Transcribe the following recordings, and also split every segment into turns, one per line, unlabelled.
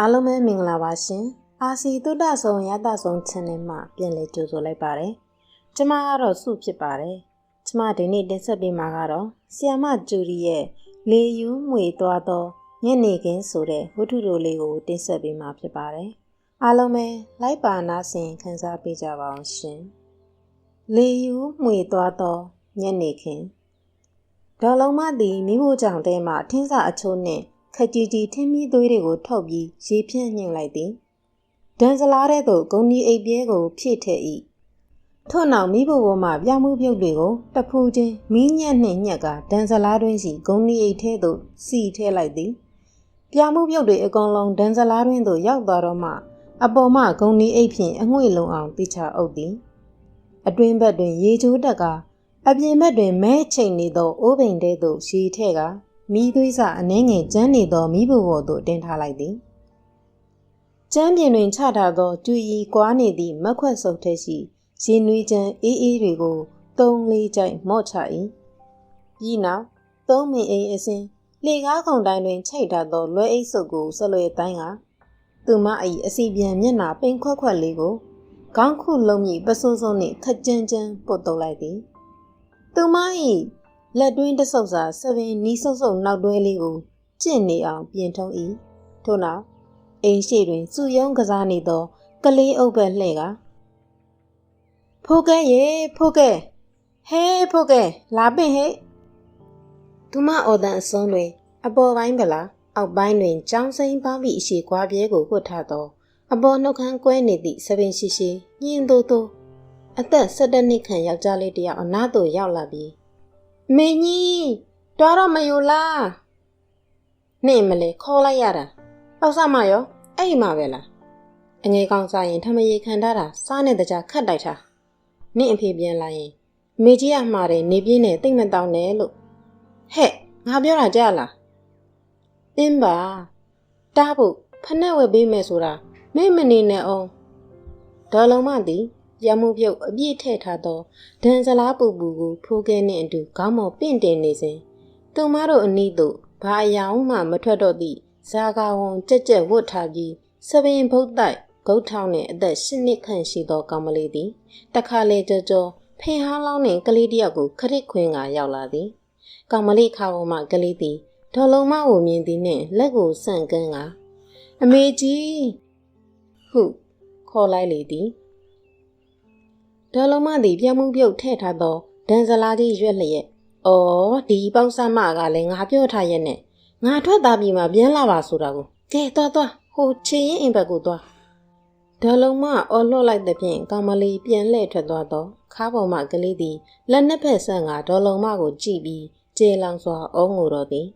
အားလုံးပဲမင်္ဂလာပါရှင်အာစီတုဒ္ဒဆုံးရတဆုံး channel မှာပြန်လည်ကြိုဆိုလိုက်ပါတယ်ကျမကတော့စုဖြစ်ပါတယ်ကျမဒီနေ့တင်ဆက်ပေးမှာကတော့ဆီယမဂျူရီရဲ့လေယူးမွေသွားသောညနေခင်းဆိုတဲ့ဝတ္ထုတိုလေးကိုတင်ဆက်ပေးမှာဖြစ်ပါတယ်အားလုံးပဲလိုက်ပါနာဆင်ခန်းစားပေးကြပါအောင်ရှင်လေယူးမွေသွားသောညနေခင်းဒေါ်လုံးမသည်မိဖို့ကြောင့်တဲမှထင်းစာအချိုးနှင့် ခက်ကြီးကြီးထင်းမီသွေးတွေကိုထုတ်ပြီးရေဖြန့်ညှင်လိုက်သည်ဒန်စလားတဲ့သို့ဂုံဒီအိပ်ပြဲကိုဖြည့်ထည့်၏ထို့နောက်မိဖို့ပေါ်မှပြောင်းမှုပြုတ်တွေကိုတဖူးချင်းမီးညက်နှင့်ညက်ကဒန်စလားတွင်းစီဂုံဒီအိပ်ထဲသို့စီထည့်လိုက်သည်ပြောင်းမှုပြုတ်တွေအကုန်လုံးဒန်စလားတွင်းသို့ရောက်သွားတော့မှအပေါ်မှဂုံဒီအိပ်ဖြင့်အငွေ့လုံအောင်တိချအုပ်သည်အတွင်းဘက်တွင် ရေချိုးတက်ကအပြင်ဘက်တွင်မဲချိန်နေသောအိုးပိန်တဲသို့ရေထဲ့က မိသွေးစအနှဲငယ်ကျန်းနေသောမိဘဘော်သို့တင်ထားလိုက်သည်ကျန်းပြင်တွင်ချထားသောကျွီရီကွာနေသည့်မက်ခွက်စုပ်ထဲရှိရေနွေးချမ်းအေးအေးတွေကိုသုံးလေးကြိုက်မော့ချ၏ပြီးနောက်သုံးမင်အိမ်အစဉ်လေကားခုံတိုင်းတွင်ချိတ်ထားသောလွဲအိတ်စုပ်ကိုဆက်လွယ်တိုင်းကသူမ၏အစီပြန်မျက်နှာပိန်ခွက်ခွက်လေးကိုခေါင်းခုလုံးမြည်ပစိုးစိုးနှင့်ခကြမ်းကြမ်းပုတ်တုပ်လိုက်သည်သူမ၏ လက်တွင်းတဆုပ်စာဆပင်နီးဆုပ်ဆုပ်နောက်တွဲလေးကိုကျင့်နေအောင်ပြင်ထုံး၏ထို့နောက်အိမ်ရှိတွင်စုယုံကစားနေသော ကလေးအုပ်ဘက်လှဲ့ကဖိုးကဲရေဖိုးကဲဟဲဖိုးကဲလာပင့်ဟဲ့သူမအော်တန်အစွန်းတွင် အပေါ်ပိုင်းဗလားအောက်ပိုင်းတွင်ចောင်းစိမ့်ပေါင်းပြီးအရှိကွာပြဲကိုဝတ်ထားသော အပေါ်နှုတ်ခမ်းကွဲနေသည့်ဆပင်ရှိရှိညင်တိုးတိုးအသက်၁၇နှစ်ခန့်ယောက်ျားလေးတစ်ယောက်အနားသို့ရောက်လာပြီး မင်းကြီးတွားတော့မယူလားနှင့်မလဲခေါ်လိုက်ရတာပေါ့စမရောအဲ့ဒီမှာပဲလားအငယ်ကောင်စားရင်ထမရေခံထားတာစားနဲ့တကြခတ်တိုက်ထားနင့်အဖေပြန်လာရင်မေကြီးကမှားတယ်နေပြင်းနဲ့တိတ်မတောင်းနဲ့လို့ဟဲ့ငါပြောတာကြားလားအင်းပါတားဖို့ဖနှက်ဝယ်ပေးမယ်ဆိုတာမင်းမနေနဲ့အောင်ဒေါ်လုံးမသည် ရမှုပြုတ်အပြည့်ထည့်ထားသောဒန်စလားပူပူကိုဖိုးကဲနှင့်အတူခေါင်းမော်ပင့်တင်နေစဉ်သူမတို့အနီးသို့ဘာအယောင်မှမထွက်တော့သည့်ဇာကာဝန်ကြက်ကြက်ဝတ်ထားပြီးစပင်ဘုတ်တိုက်ဂုတ်ထောင်းနှင့်အသက်၈နှစ်ခန့်ရှိသောကောင်မလေးသည်တခါလေကြောကြောဖင်ဟားလောင်းနှင့်ကလေးတယောက်ကိုခရစ်ခွင်းကရောက်လာသည်ကောင်မလေးခါပေါ်မှကလေးသည်ဒေါ်လုံးမကိုမြင်သည်နှင့်လက်ကိုဆန့်ကန်းကအမေကြီးဟုခေါ်လိုက်လေသည် ဒေါ်လုံးမသည်ပြောင်းမှုပြုတ်ထဲ့ထားသောဒန်စလာကြီးရွက်လျက်။အော်ဒီပေါက်ဆမကလည်းငါပြောထားရဲ့နဲ့ငါထွက်သားပြီးမှပြန်လာပါဆိုတာကိုကဲသွားသွားဟိုချေရင်အိမ်ဘက်ကိုသွားဒေါ်လုံးမအော်လွတ်လိုက်တဲ့ဖြင့်ကောင်မလေးပြန်လှည့်ထွက်သွားတော့ခါပေါ်မှကလေးသည်လက်နှစ်ဖက်ဆန့်ကဒေါ်လုံးမကိုကြည့်ပြီးကျေလောင်စွာအုံးငိုတော့သည်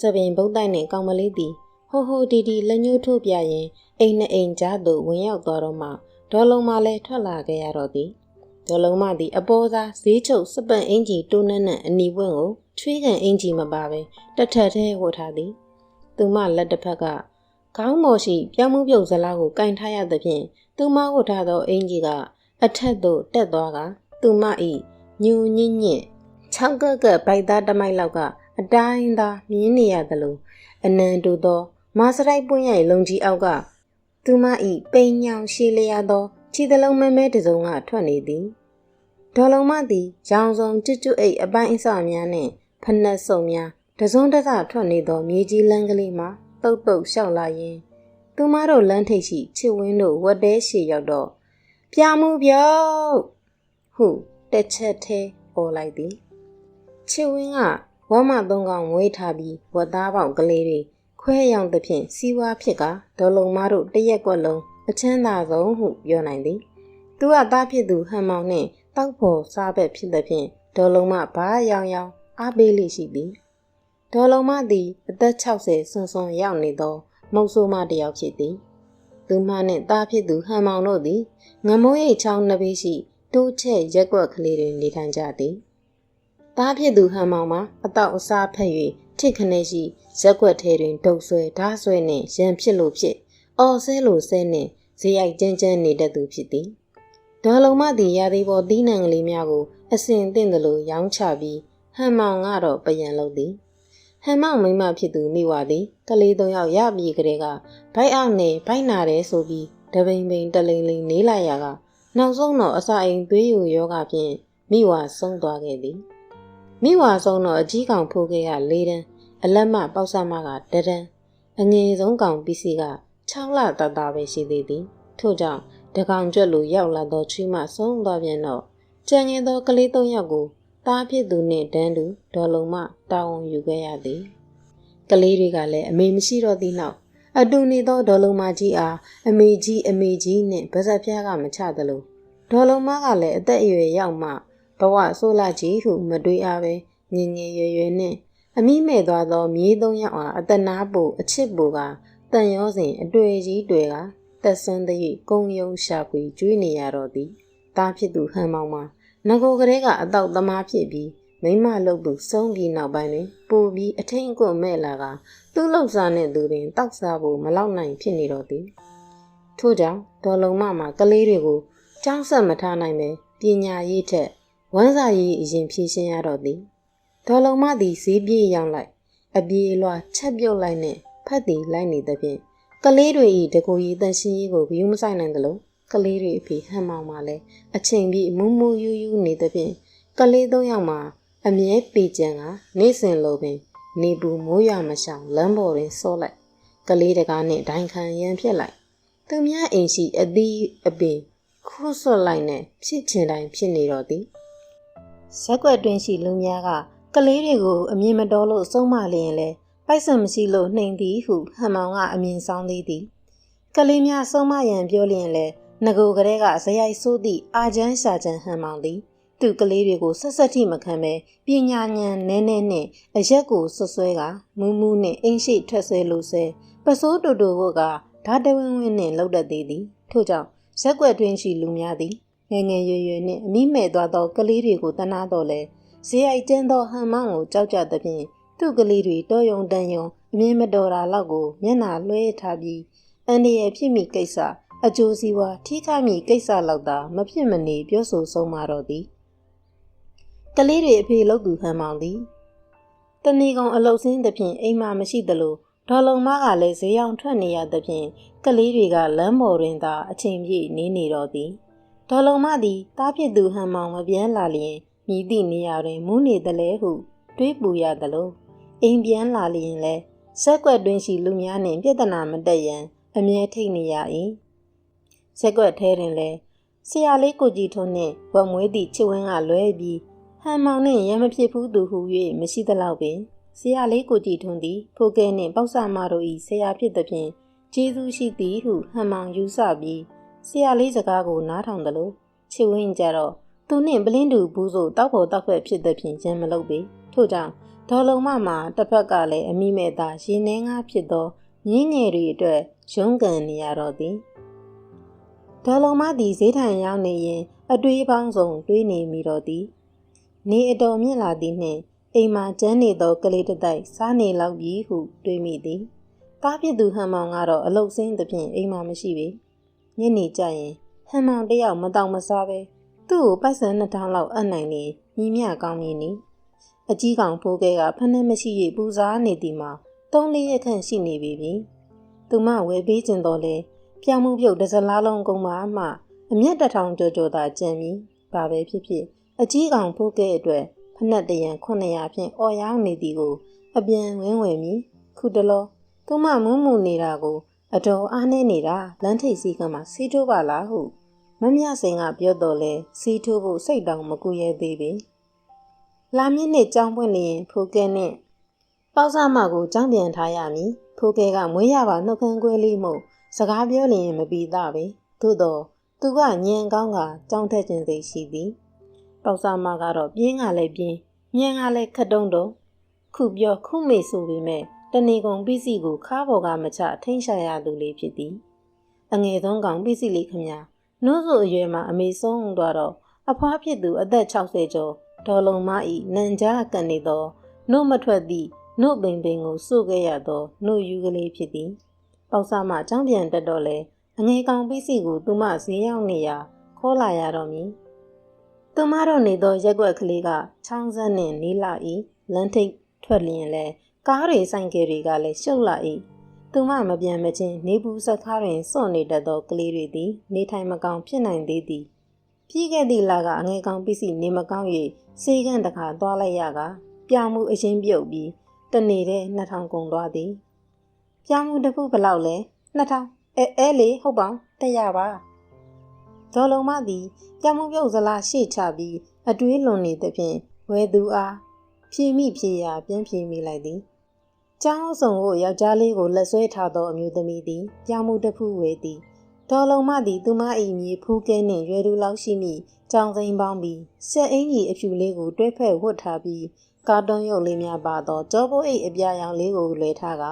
စပင်ဘုတ်တိုက်နှင့်ကောင်မလေးသည်ဟိုဟိုဒီဒီလက်ညှိုးထိုးပြရင်အိမ်နဲ့အိမ်ကြားသို့ဝင်ရောက်သွားတော့မှဒေါ်လုံးမလည်းထွက်လာခဲ့ရတော့သည် ဒေါ်လုံးမသည်အပေါ်သားဈေးချုပ်စပန်အင်ဂျီတိုးနှက်နှံ့အနီဝင့်ကိုချွေးကန်အင်ဂျီမပါပဲတထက်ထဲဝတ်ထားသည်သူမလက်တစ်ဖက်ကခေါင်းမော်ရှိပြောင်းမှုပြုတ်ဇလားကိုကင်ထားရသဖြင့်သူမဝတ်ထားသောအင်ဂျီကအထက်သို့တက်သွားကသူမ၏ညူညင့်ညင့်ချောက်ကက်ကဘိုက်သားတမိုက်လောက်ကအတိုင်းသာမြင်းနေရသလိုအနံတူသောမာစရိုက်ပွင့်ရိုက်လုံကြီးအောက်ကသူမ၏ပိန်ညောင်ရှည်လျာသောခြေသလုံးမဲမဲတစုံကထွက်နေသည် ဒေါ်လုံးမသည်ရောင်စုံကျွတ်ကျွတ်အိတ်အပိုင်းအစများနှင့်ဖနက်စုံများတစုံတစထွက်နေသောမြေကြီးလန်းကလေးမှာတုတ်တုတ်လျှောက်လာရင်သူမတို့လမ်းထိပ်ရှိချစ်ဝင်းတို့ဝတ်တဲရှည်ရောက်တော့ပြမှုပြောက်ဟုတစ်ချက်သေးပေါ်လိုက်သည်ချစ်ဝင်းကဝမ်းမသုံးကောင်ငွေထားပြီးဝတ်သားပေါက်ကလေးတွေခွဲရောင်သဖြင့်စီးဝါးဖြစ်ကဒေါ်လုံမတို့တရက်ကွက်လုံးအချမ်းသာဆုံးဟုပြောနိုင်သည်သူကသားဖြစ်သူဟန်မောင်နှင့် တောက်ဖို့စားဘက်ဖြစ်သဖြင့်ဒေါ်လုံးမဘာရောင်ရောင်အားပေးလိရှိသည်ဒေါ်လုံးမသည်အသက်60ဆွန်ဆွန်ရောက်နေသောမုတ်ဆိုးမတစ်ယောက်ဖြစ်သည်သူမနှင့်သားဖြစ်သူဟန်မောင်တို့သည်ငမိုးရိပ်ချောင်းနှစ်ဘေးရှိတိုးချက်ရက်ွက်ကလေးတွင်နေထိုင်ကြသည်သားဖြစ်သူဟန်မောင်မှာအတော့အစားဖက်၍ထိခနဲရှိရက်ွက်ထဲတွင်ဒုတ်ဆွဲဓားဆွဲနှင့်ရံဖြစ်လို့ဖြစ်အော်ဆဲလိုဆဲနှင့်ဇေယိုက်ကျန်းကျန်းနေတတ်သူဖြစ်သည် ဒေါ်လုံးမသည်ရာသီပေါ်သီးနှံကလေးများကိုအစဉ်သင့်သလိုရောင်းချပြီးဟန်မောင်ကတော့ပယံလုပ်သည်ဟဟန်မောင်မိမဖြစ်သူမိဝသည်ကလေးသုံးယောက်ရပြီးကလေးကဘိုက်အောင်နေဘိုက်နာတယ်ဆိုပြီးတပိန်ပိန်တလိန်လိန်နေလိုက်ရကနောက်ဆုံးတော့အစာအိမ်သွေးယူယောဂဖြင့်မိဝဆုံးသွားခဲ့သည်မိဝဆုံးတော့အကြီးကောင်ဖိုးခဲ့က၄တန်းအလက်မပေါက်ဆမကတတန်းအငယ်ဆုံးကောင်ပစ္စည်းက6လတတပဲရှိသေးသည်ထို့ကြောင့် တကောင်ကျွက်လိုရောက်လာသောချွေးမဆုံးသွားပြန်တော့ကြံငယ်သောကလေး၃ယောက်ကိုသားဖြစ်သူနှင့်တန်းတူဒေါ်လုံးမတာဝန်ယူခဲ့ရသည်ကလေးတွေကလည်းအမေမရှိတော့သည့်နောက်အတူနေသောဒေါ်လုံးမကြီးအားအမေကြီးအမေကြီးနှင့်ဗဇက်ဖျားကမချသလိုဒေါ်လုံးမကလည်းအသက်အရွယ်ရောက်မှဘဝဆိုးလာကြီးဟုမတွေးအားပဲငငယ်ရွယ်ရွယ်နှင့်အမိမဲ့သွားသောမြေးသုံးယောက်အားအတနာပူအချစ်ပူကတန်ရောစဉ်အတွေ့ကြီးတွေက တက်ဆွန်းသည့်ကုံယုံရှာဖွေကျွေးနေရတော့သည်တားဖြစ်သူဟန်မောင်မှာငကိုကလေးကအတော့သမားဖြစ်ပြီးမိမလုတ်သူစုံးပြီးနောက်ပိုင်းတွင်ပိုပြီးအထိန်အကွမဲ့လာကသူ့လောက်စားနဲ့သူတွင်တောက်စားဖို့မလောက်နိုင်ဖြစ်နေတော့သည်ထို့ကြောင့်ဒေါ်လုံးမမှာကလေးတွေကိုကြောင်းဆက်မထားနိုင်ပဲပညာရေးထက်ဝမ်းစာရေးအရင်ဖြည့်ရှင်းရတော့သည်ဒေါ်လုံးမသည်ဈေးပြေးရောက်လိုက်အပြေးလွှာချက်ပြုတ်လိုက်နဲ့ဖတ်သည်လိုက်နေသဖြင့် ကလေးတွေဤတကူကြီးတန်ရှင်းရေးကိုဂယုမဆိုင်နိုင်သလိုကလေးတွေအဖေဟန်မောင်မှလည်းအချိန်ပြည့်မူးမူးယူးယူးနေသဖြင့်ကလေးသုံးယောက်မှာအမြဲပေကြံကနေစဉ်လိုပင် နေပူမိုးရွာမရှောင်လမ်းပေါ်တွင်စောလိုက်ကလေးတကားနှင့်ဒိုင်ခံရန်ဖြစ်လိုက်သူများအိမ်ရှိအသီးအပင်ခိုးဆွတ်လိုက်နဲ့ဖြစ်ချင်တိုင်းဖြစ်နေတော့သည်ဇက်ွက်တွင်ရှိလူများကကလေးတွေကိုအမြင်မတော်လို့ဆုံးမလျင်လဲ ပိုက်ဆံမရှိလို့နှိမ်သည်ဟုဟန်မောင်ကအမြင်ဆောင်သေးသည်ကလေးများဆုံးမရန်ပြောလျင်လဲငကိုကလေးကဇယိုက်ဆိုးသည့်အာချမ်းရှာချမ်းဟန်မောင်သည်သူကလေးတွေကိုဆက်ဆက်ထိမခံပဲပညာဉာဏ်နဲနဲနဲ့အရက်ကိုဆွဆွဲကမူးမူးနဲ့အင်းရှိထွက်ဆွဲလို့ဆဲပစိုးတူတူကဓာတဝင်းဝင်းနဲ့လောက်တတ်သေးသည်ထို့ကြောင့်ရက်ွက်တွင်ရှိလူများသည်ငငယ်ရွယ်ရွယ်နှင့်အမိမဲ့သွားသောကလေးတွေကိုတနာတော့လဲဇေယိုက်ကျင်းသောဟန်မောင်းကိုကြောက်ကြသဖြင့် သူ့ကလေးတွေတော်ယုံတန်ယုံအမြင်မတော်တာလောက်ကိုမျက်နာလွှဲထားပြီးအန်ဒီရဲ့ဖြစ်မိကိစ္စအကျိုးစီးပွားထိခိုက်မိကိစ္စလောက်သာမဖြစ်မနေပြောဆိုဆုံးမတော့သည်ကလေးတွေအဖေလောက်သူဟန်မောင်သည်တဏီကောင်အလုတ်စင်းသဖြင့်အိမ်မှာမရှိသလိုဒေါ်လုံမကလည်းဈေးရောက်ထွက်နေရသဖြင့်ကလေးတွေကလမ်းပေါ်တွင်သာအချိန်ပြည့်နေနေတော့သည်ဒေါ်လုံမသည်တားဖြစ်သူဟန်မောင်မပြန်လာလျင်မြည်သည့်နေရာတွင်မူးနေသလဲဟုတွေးပူရသလို အိမ်ပြန်လာလျင်လဲဆက်ကွက်တွင်ရှိလူများနှင့်ပြဿနာမတက်ရန်အမြဲထိတ်နေရ၏ဆက်ကွက်ထဲတွင်လဲဆရာလေးကိုကြီးထုံးနှင့်ဝက်မွေးသည့်ချစ်ဝင်းကလွဲပြီးဟန်မောင်နှင့်ရံမဖြစ်ဘူးသူဟု၍မရှိသလောက်ပင်ဆရာလေးကိုကြည်ထွန်းသည်ဖိုကဲနှင့်ပေါက်ဆမတို့၏ဆရာဖြစ်သည်ဖြင့်ကျေးဇူးရှိသည်ဟုဟန်မောင်ယူဆပြီးဆရာလေးစကားကိုနားထောင်သလိုချစ်ဝင်းကြတော့သူနှင့်ပလင်းတူဘူးဆိုတောက်ဖို့တောက်ဖက်ဖြစ်သည်ဖြင့်ရံမလုပ်ပေထို့ကြောင့် ဒေါ်လုံမမှာတစ်ဖက်ကလည်းအမိမဲ့သာရင်းနှင်းကားဖြစ်သောမြင်းငယ်တွေအတွက်ရုန်းကန်နေရတော့သည်ဒေါ်လုံမသည်ဈေးထိုင်ရောက်နေရင် အတွေးပေါင်းစုံတွေးနေမိတော့သည်နေအတော်မြင့်လာသည်နှင့်အိမ်မှာကျန်းနေသောကလေးတစ်တိုက်စားနေလောက်ပြီဟုတွေးမိသည်။တားဖြစ်သူဟန်မောင်ကတော့အလုတ်စင်းသဖြင့်အိမ်မှာမရှိပေ။ညနေကျရင်ဟန်မောင်တယောက်မတောင်မစားပဲသူ့ကိုပိုက်ဆံနှစ်ထောင်လောက်အပ်နိုင်နေညီမြကောင်းနေနီ။ အကြီးကောင်ဖိုးကဲကဖနှက်မရှိ၍ပူစားနေသည်မှာသုံးလေးရက်ခန့်ရှိနေပြီပြီ။သူမဝယ်ပေးခြင်းတော်လဲပြောင်းမှုပြုတ်တစ်စလားလုံးကုန်ပါမှအမျက်တထောင်ကြော်ကြော်သာကြံပြီးဘာပဲဖြစ်ဖြစ်အကြီးကောင်ဖိုးကဲအတွက်ဖနက်တရံ900ဖြင့်အော်ရောင်းနေသည်ကို အပြန်ဝင်းဝယ်မိခုတလောသူမမူးမူနေတာကို အတော်အားနေနေတာလမ်းထိပ်စည်းကမှစီးထိုးပါလားဟုမမြစိန်ကပြောတော့လဲစီးထိုးဖို့စိတ်တောင်မကူရဲသေးပေ လာမင်းနဲ့ကြောင်းပွင့်နေရင်ဖိုးကဲနဲ့ပေါက်စမကိုကြောင်းပြန်ထားရမည်ဖိုးကဲကမွေးရပါနှုတ်ခမ်းခွဲလေးမို့စကားပြောလျင်မပြီးသားပဲသို့တော့သူကညံကောင်းကကြောင်းထက်ခြင်းစိတ်ရှိသည်ပေါက်စားမကတော့ပြင်းကလည်းပြင်းညံကလည်းခတ်တုံးတော့ခုပြောခုမေဆိုပေမဲ့တဏီကုံပစ္စည်းကိုခါဘော်ကမချထိန်ရှာရသူလေးဖြစ်သည်အငယ်ဆုံးကောင်ပစ္စည်းလေးခမနှိုးစုအရွယ်မှာအမေဆုံးသွားတော့အဖွားဖြစ်သူအသက်60ကျော် ဒေါ်လုံမဤနန်ကြားကန်နေသောနှုတ်မထွက်သည့်နှုတ်ပင်ပင်ကိုစုခဲ့ရသောနှုတ်ယူကလေးဖြစ်သည်ပေါက်စားမအကြောင်းပြန်တက်တော့လဲအငယ်ကောင်ပစ္စည်းကိုသူမဈေးရောက်နေရာခေါ်လာရတော့မည်။သူမတို့နေသောရက်ွက်ကလေးကချောင်းစက်နှင့်နီးလာ၏လမ်းထိပ်ထွက်လျင်လဲကားတွေဆိုင်ကယ်တွေကလည်းရှုပ်လာ၏သူမမပြန်မချင်းနေပူစကားတွင်စွန့်နေတတ်သောကလေးတွေသည် နေထိုင်မကောင်းဖြစ်နိုင်သေးသည် ပြီးခဲ့သည့်လကအငယ်ကောင်ပစ္စည်းနေမကောင်း၍စေကန့်တခါသွားလိုက်ရကပြောင်းမှုအရင်ပြုတ်ပြီးတနေတဲ့2000ကုန်သွားသည်ပြောင်းမှုတစ်ခုဘလောက်လဲ2000အဲအဲလေဟုတ်ပါ100ပါဒေါ်လုံးမသည်ပြောင်းမှုပြုတ်စလားရှေ့ချပြီးအတွေးလွန်နေသဖြင့်ဝဲသူအားဖြီမိဖြီရာပြန်ဖြီမိလိုက်သည်ကျောင်းဆောင်ကိုယောက်ျားလေးကိုလက်ဆွဲထားသောအမျိုးသမီးသည်ပြောင်းမှုတစ်ခုဝဲသည် ဒေါ်လုံးမသည်သူမအိမ်မြေဖူးကဲနှင့်ရွယ်သူလောက်ရှိမိကြောင်စိမ်းပေါင်းပြီးဆက်အင်းကြီးအဖြူလေးကိုတွဲဖက်ဝတ်ထားပြီးကာတွန်းရုပ်လေးများပါသောကြောပိုးအိတ်အပြာရောင်လေးကိုလွှဲထားက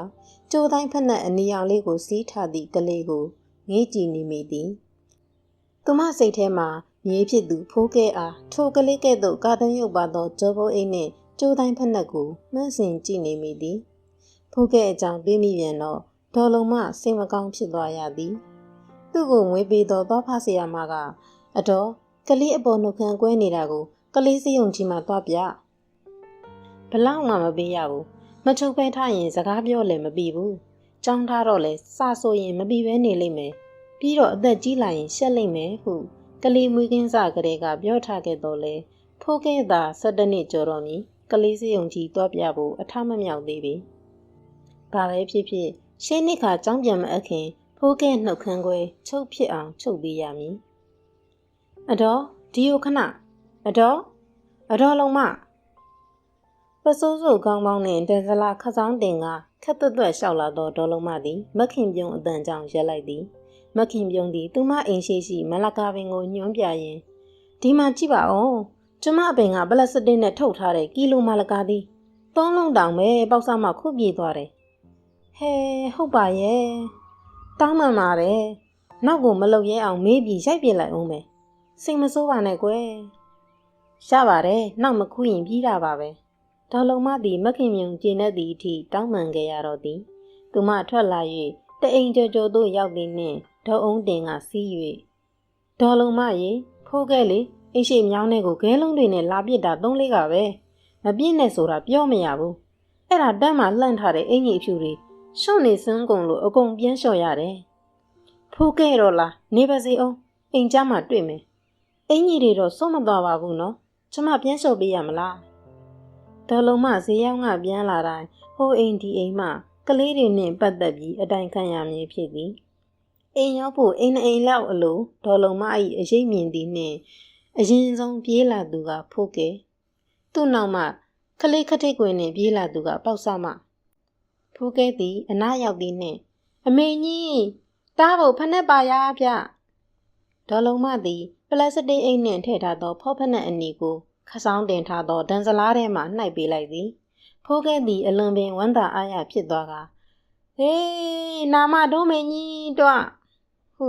ကျိုးတိုင်းဖက်နှက်အနီရောင်လေးကိုစီးထားသည့်ကလေးကိုငေးကြည့်နေမိသည်သူမစိတ်ထဲမှာမြေးဖြစ်သူဖိုးကဲအားထိုကလေးကဲ့သို့ကာတွန်းရုပ်ပါသောကြောပိုးအိတ်နှင့်ကျိုးတိုင်းဖက်နှက်ကိုမှန်းဆင်ကြည့်နေမိသည်ဖိုးကဲအကြောင်းပြီးမိပြန်တော့ဒေါ်လုံးမစိတ်မကောင်းဖြစ်သွားရသည် သူ့ကိုငွေပေးသောသောဖဆရာမကအတော်ကလေးအပေါ်နှုတ်ခမ်းကွဲနေတာကိုကလေးစယုံကြီးမှသွားပြဘလောက်မှမပေးရဘူးမချုပ်ပဲထားရင်စကားပြောလည်းမပြီးဘူးကြောင်းထားတော့လဲစဆိုရင်မပြီးပဲနေလိမ့်မယ်ပြီးတော့အသက်ကြီးလာရင်ရှက်လိမ့်မယ်ဟုကလေးမွေးကင်းစားကလေးကပြောထားခဲ့တော့လေဖိုးကဲသာ၁၇နှစ်ကျော်တော့မီကလေးစယုံကြီးသွားပြဖို့အထမမြောက်သေးပြီဘာပဲဖြစ်ဖြစ်ရှင်းနှစ်ခါကြောင်းပြန်မအပ်ခင် ဖိုးကဲနှုတ်ခမ်းခွဲချုပ်ဖြစ်အောင်ချုပ်ပေးရမည်အတော်ဒီယိုခဏအတော်အတော်လုံးမပစိုးစိုးကောင်းကောင်းနဲ့တန်စလာခစောင်းတင်ကခက်သွက်သွက်လျှောက်လာသောဒေါ်လုံးမသည်မခင်ပြုံးအတန်ကြောင့်ရက်လိုက်သည်မခင်ပြုံးသည်သူမအိမ်ရှိရှိမလကာပင်ကိုညွှန်းပြရင်ဒီမှာကြည့်ပါဦးကျမအပင်ကပလက်စတစ်နဲ့ထုတ်ထားတဲ့ကီလိုမလကာသည်သုံးလုံးတောင်ပဲပေါက်စားမှခုပြေးသွားတယ်ဟဲဟုတ်ပါရဲ့ တောင်းမှန်ပါတယ်နောက်ကိုမလုံရဲအောင်မေးပြီးရိုက်ပြလိုက်အောင်မယ်စိတ်မဆိုးပါနဲ့ကွယ်ရပါတယ်နောက်မခုရင်ပြီးတာပါပဲဒေါ်လုံးမသည်မခင်မြုံကျင်းတဲ့သည့်အထိတောင်းပန်ခဲ့ရတော့သည်သူမထွက်လာ၍တအိမ်ကြော်ကြော်သို့ရောက်သည်နှင့်ဒေါ်အုံးတင်ကစီး၍ဒေါ်လုံးမရေဖိုးခဲ့လေအိရှိမြောင်းတဲ့ကိုခဲလုံးတွေနဲ့လာပစ်တာသုံးလေးကပဲမပြည့်နဲ့ဆိုတာပြောမရဘူးအဲ့ဒါတက်မှလှန့်ထားတဲ့အင်ကြီးအဖြူတွေ ရှုံနေစန်းကုန်လို့အကုန်ပြန်လျှော်ရတယ်ဖိုးခဲ့တော့လားနေပါစေအောင်အိမ်ကြမှာတွေ့မယ်အင်ကြီးတွေတော့ဆုံးမသွားပါဘူးနော်ကျမပြန်လျှော်ပေးရမလားဒေါ်လုံးမဈေးရောင်းကပြန်လာတိုင်းဟိုအိမ်ဒီအိမ်မှကလေးတွေနဲ့ပတ်သက်ပြီးအတိုင်ခံရမည်ဖြစ်သည်အိမ်ရောက်ဖို့အိမ်အိမ်လောက်အလိုဒေါ်လုံးမ၏အရေးမြင်သည်နှင့်အရင်ဆုံးပြေးလာသူကဖိုးကဲသူ့နောက်မှခလေးခထိတ်ကွင်နှင့်ပြေးလာသူကပေါက်ဆမ ဖိုးကဲသည် အနားရောက်သည်နှင့် အမေကြီးတားဖို့ဖက်နှက်ပါရဗျဒေါ်လုံးမသည် ပလတ်စတစ်အိတ်နှင့်ထည့်ထားသောဖောက်ဖက်နှက်အနီကိုခဆောင်းတင်ထားသောဒန်စလားထဲမှနှိုက်ပေးလိုက်သည်ဖိုးကဲသည်အလွန်ပင်ဝမ်းသာအားရဖြစ်သွားကဟေးနာမတို့မင်းကြီးတော့ဟု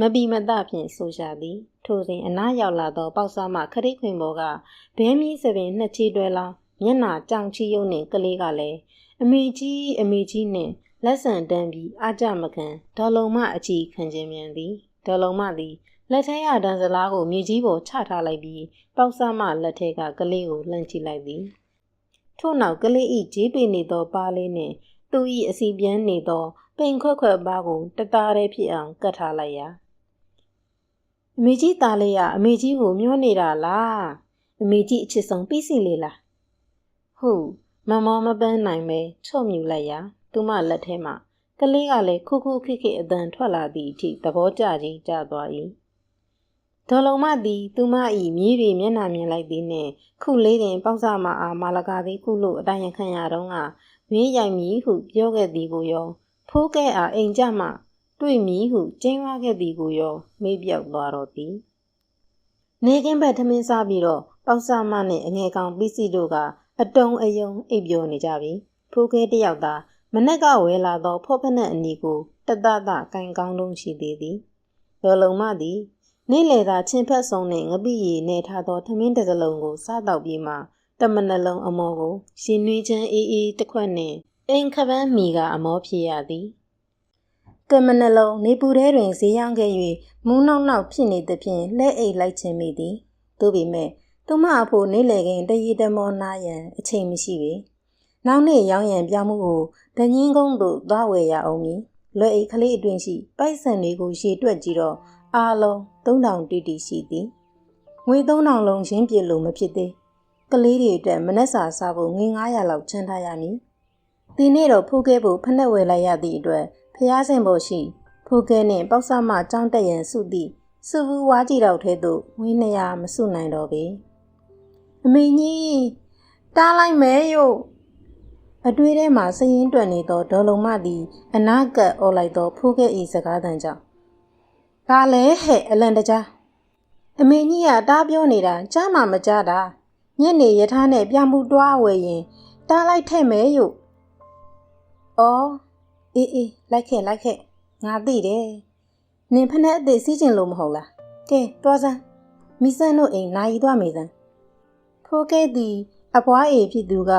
မပီမတဖြင့်ဆိုရှာသည်ထိုစဉ်အနားရောက်လာသောပေါက်စားမှခရိခွင်ပေါ်ကဘဲမီးစပင်နှစ်ချီတွဲလောင်းမျက်နာကြောင်ချီယုံနှင့်ကလေးကလည်း အမေကြီးအမေကြီးနှင့်လက်ဆန်တန်းပြီးအာကြမခံဒေါ်လုံမအချီခံခြင်းမြန်သည်ဒေါ်လုံမသည်လက်ထဲရဒန်စလားကိုမြေကြီးပေါ်ချထားလိုက်ပြီးပေါက်ဆမလက်ထဲကကလေးကိုလှမ်းကြည့်လိုက်သည်ထို့နောက်ကလေးဤဂျေးပေနေသောပါလေးနှင့်သူ၏အစီပြန်းနေသောပိန်ခွက်ခွက်ပါကိုတသားတည်းဖြစ်အောင်ကတ်ထားလိုက်ရာအမေကြီးသားလေးကအမေကြီးကိုမျောနေတာလားအမေကြီးအချစ်ဆုံးပြီးစီလေလားဟုတ် မမောမပန်းနိုင်ပဲချုပ်မြူလိုက်ရာသူမလက်ထဲမှကလေးကလည်းခုခုခိခိအတန်ထွက်လာသည့်အထိသဘောကျကြီးကျသွား၏ဒေါ်လုံးမသည် သူမ၏မြေးရီမျက်နှာမြင်လိုက်သည်နှင့်ခုလေးတွင်ပေါက်စမအားမာလကာသည်ခုလို့အတိုင်းရခံရတော့ကဝင်းရိုက်မည်ဟုပြောခဲ့သည်ကိုရော ဖိုးကဲအားအိမ်ကြမှတွေ့မည်ဟုကျင်းဝါခဲ့သည်ကိုရော မေးပြောက်သွားတော့သည်နေကင်းဘက်ထမင်းစားပြီးတော့ပေါက်စမနှင့်အငယ်ကောင်ပစ္စည်းတို့က အတုံအယုံအိပ်ပျော်နေကြပြီဖိုးကဲတယောက်သာမနက်ကဝဲလာသောဖော့ဖက်နှက်အနီကိုတတတကန်ကောင်းလုံးရှိသေးသည်ဒေါ်လုံးမသည်နေ့လေသာချင်းဖက်ဆုံးနဲ့ငပိရည်နေထားသောထမင်းတစ်စလုံးကိုစားတော့ပြီးမှတမနှလုံးအမောကိုရှင်နွေးချမ်းအေးအေးတစ်ခွက်နှင့်အိမ်ခပန်းမီကအမောဖြစ်ရသည်တမနှလုံးနေပူထဲတွင်ဈေးရောင်းခဲ့၍မူးနောက်နောက်ဖြစ်နေသဖြင့်လက်အိတ်လိုက်ခြင်းမိသည်သို့ပေမဲ့ သူမအဖို့နေလေခင်တရီတမောနာရန်အချိန်မရှိပေနောက်နေ့ရောင်းရံပြမှုကိုဒညင်းကုန်းသို့သွားဝယ်ရအောင်မည်လွယ်အိတ်ကလေးအတွင်ရှိပိုက်ဆံတွေကိုရေတွက်ကြည့်တော့အားလုံး3000တီတီရှိသည်ငွေ3000လုံးရင်းပြလို့မဖြစ်သေးကလေးတွေအတွက်မနှက်စာစားဖို့ငွေ900လောက်ချမ်းထားရမည်ဒီနေ့တော့ဖိုးကဲဖို့ဖက်နှက်ဝယ်လိုက်ရသည့်အတွက်ဖျားစင်ဖို့ရှိဖိုးကဲနှင့်ပေါက်ဆမကြောင်းတက်ရန်စုသည့်စုဘူးဝါကြီးတော်ထဲသို့ငွေ200မစုနိုင်တော့ပေ အမေကြီးတားလိုက်မဲယို့အတွေ့ထဲမှာစရင်တွက်နေသောဒေါ်လုံမသည်အနာကပ်အော်လိုက်သောဖိုးကဲဤစကားတန်ကြောင့်ဘာလဲဟဲ့အလန်တကြားအမေကြီးကတားပြောနေတာကြားမှမကြားတာညနေရထားနဲ့ပြမှုတွားဝယ်ရင်တားလိုက်ထဲ့မဲယို့အော်အေးအေးလိုက်ခဲ့လိုက်ခဲ့ငါသိတယ်နင်ဖက်နဲ့အသေးစီးကျင်လို့မဟုတ်လားကဲတွားစမ်းမိဆန်းတို့အိမ်နိုင်သွားမေစမ်း ဖိုးကဲသည်အပွားအေဖြစ်သူက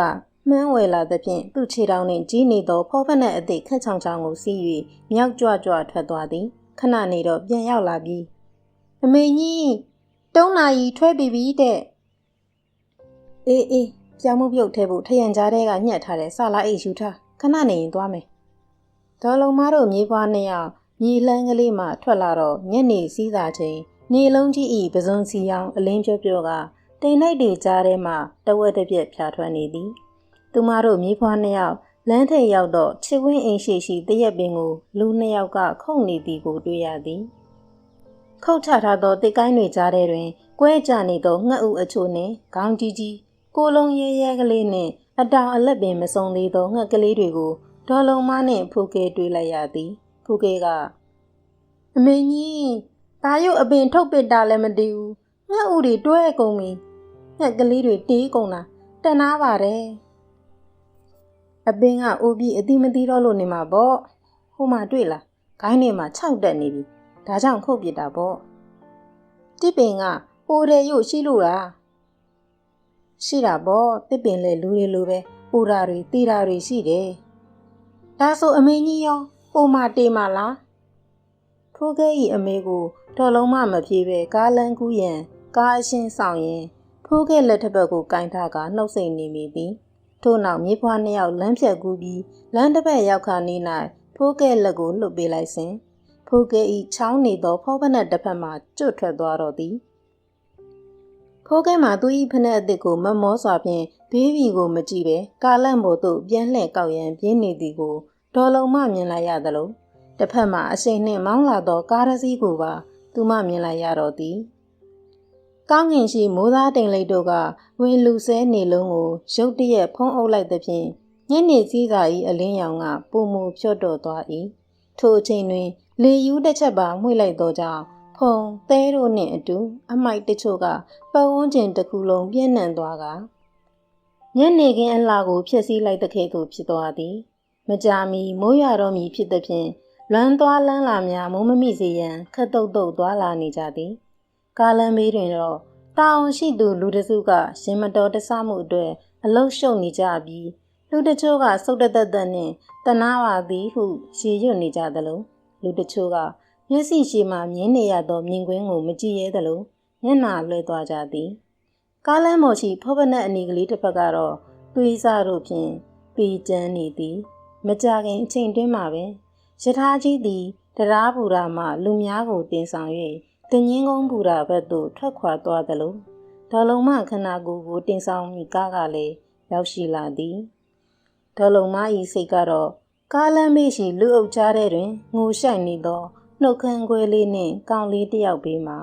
မှန်းဝယ်လာသဖြင့်သူ့ခြေထောက်နှင့်ကြီးနေသောဖောဖက်နှင့်အသည့်ခက်ချောင်ချောင်ကိုစီး၍မြောက်ကြွကြွထွက်သွားသည်ခဏနေတော့ပြန်ရောက်လာပြီးအမေကြီးတုံးနာရီထွဲပြီးပြီတဲ့အေးအေးပြောင်းမှုပြုတ်ထဲဖို့ထရန်ကြားထဲကညှက်ထားတဲ့ဆလာအိတ်ယူထားခဏနေရင်သွားမယ်ဒေါ်လုံးမတို့မြေးပွားနှစ်ယောက်မြေလှမ်းကလေးမှထွက်လာတော့ညနေစည်းစာချိန်နေလုံးကြီးဤပဇွန်စီအောင်အလင်းပြောပြောက တိမ်လိုက်တွေကြားထဲမှတဝက်တစ်ပြက်ဖြာထွက်နေသည်သူမတို့မြေးဖွားနှစ်ယောက်လမ်းထိပ်ရောက်တော့ချစ်ဝင်းအိမ်ရှိရှိတရက်ပင်ကိုလူနှစ်ယောက်ကခုန်နေသည်ကိုတွေ့ရသည်ခုတ်ချထားသောတစ်ကိုင်းတွေကြားထဲတွင်ကွဲကြနေသောငှက်ဥအချို့နှင့်ခေါင်းကြီးကြီးကိုလုံးရဲရဲကလေးနှင့်အတောင်အလက်ပင်မစုံသေးသောငှက်ကလေးတွေကိုဒေါ်လုံးမနှင့်ဖူကေတွေ့လိုက်ရသည်ဖူကေကအမေကြီးဘာရုပ်အပင်ထုတ်ပစ်တာလည်းမတည်ဘူးငှက်ဥတွေတွဲကုန်ပြီ ငှက်ကလေးတွေတေးကုန်တာတနာပါတယ်အပင်ကအိုးပြီးအတိမတိတော့လို့နေမှာပေါ့ဟိုမှာတွေ့လားဂိုင်းထဲမှာခြောက်တက်နေပြီဒါကြောင့်ခုတ်ပစ်တာပေါ့တစ်ပင်ကအိုးတယ်ရုပ်ရှိလို့လားရှိတာပေါ့တစ်ပင်လေလူတွေလိုပဲအိုးတာတွေတီတာတွေရှိတယ်ဒါဆိုအမေကြီးရောဟိုမှာတေးမှာလားဖိုးခဲဤအမေကိုတော်လုံးမမပြေပဲကားလန်းကူးရန်ကားအရှင်းဆောင်ရင် ဖိုးခဲလက်တစ်ပတ်ကိုကင်ထားကနှုတ်ဆက်နေမိသည်ထို့နောက်မြေဖွားနှစ်ယောက်လမ်းဖြတ်ကူးပြီးလမ်းတစ်ပတ်ရောက်ခါနေ၌ဖိုးကဲလက်ကိုလှုပ်ပေးလိုက်စဉ်ဖိုးကဲဤချောင်းနေသောဖောဖက်နှက်တစ်ဖက်မှကျွတ်ထွက်သွားတော့သည်ဖိုးကဲမှသူ၏ဖက်နှက်အသစ်ကိုမမောစွာဖြင့်ဘေးဘီကိုမကြည့်ပဲကာလန့်ပေါ်သို့ပြန်လှည့်ကောက်ရန်ပြင်းနေသည်ကိုဒေါ်လုံးမမြင်လိုက်ရသလိုတစ်ဖက်မှအရှိန်နှင့်မောင်းလာသောကားတစ်စီးကိုပါသူမမြင်လိုက်ရတော့သည် ကောင်းငင်ရှိမိုးသားတိမ်လိတ်တို့ကဝင်လူဆဲနေလုံးကိုရုတ်တရက်ဖုံးအုပ်လိုက်သဖြင့်ညနေစည်းစာ၏အလင်းရောင်ကပုံမူဖြော့တော်သွား၏ထိုအချိန်တွင် လေယူးတစ်ချက်ပါမှွေလိုက်သောကြောင့်ဖုံသဲတို့နှင့်အတူအမိုက်တချို့ကပတ်ဝန်းကျင်တစ်ခုလုံးပြန့်နှံ့သွားကညနေခင်းအလှကိုဖျက်ဆီးလိုက်တဲ့ခဲသို့ဖြစ်သွားသည် မကြာမီမိုးရွာတော့မည်ဖြစ်သည်ဖြင့်လွမ်းသွားလန်းလာများမိုးမမိစေရန်ခတ်တုတ်တုတ်သွားလာနေကြသည် ကားလမ်းမေးတွင်တော့တာဝန်ရှိသူလူတစုကရင်မတော်တဆမှုအတွက်အလုရှုပ်နေကြပြီးလူတချို့ကစုတ်တသက်သက်နဲ့တနာပါသည်ဟုရေရွတ်နေကြသလိုလူတချို့ကမျက်စိရှိမှမြင်နေရသောမြင်ကွင်းကိုမကြည့်ရဲသလိုမျက်နှာလွှဲသွားကြသည်ကားလမ်းပေါ်ရှိဖောပနက်အနီကလေးတစ်ဖက်ကတော့သွေးစားတို့ဖြင့်ပေကျန်းနေသည် မကြခင်အချိန်တွင်းမှာပဲယထာကြီးသည်တရားပူရာမှလူများကိုတင်ဆောင်၍ တငင်းကုန်းပူရာဘက်သို့ထွက်ခွာသွားသလိုဒေါ်လုံးမခန္ဓာကိုယ်ကိုတင်ဆောင်မိကားကလည်းရောက်ရှိလာသည်ဒေါ်လုံးမ၏စိတ်ကတော့ကားလမ်းမေးရှိလူအုပ်ကြားထဲတွင်ငိုရှိုက်နေသောနှုတ်ခမ်းခွဲလေးနှင့်ကောင်းလေးတစ်ယောက်ဘေးမှာ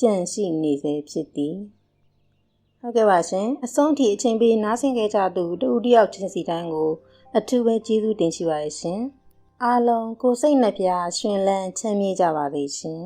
ကြန့်ရှိနေစေဖြစ်သည်ဟုတ်ကဲ့ပါရှင်အဆုံးထိအချိန်ပေးနားဆင်ခဲ့ကြသူတူတယောက်ချင်းစီတိုင်းကို အထူးပဲကျေးဇူးတင်ရှိပါရရှင်အားလုံးကိုစိတ်နှပြရှင်လန်းချမ်းမြေ့ကြပါစေရှင်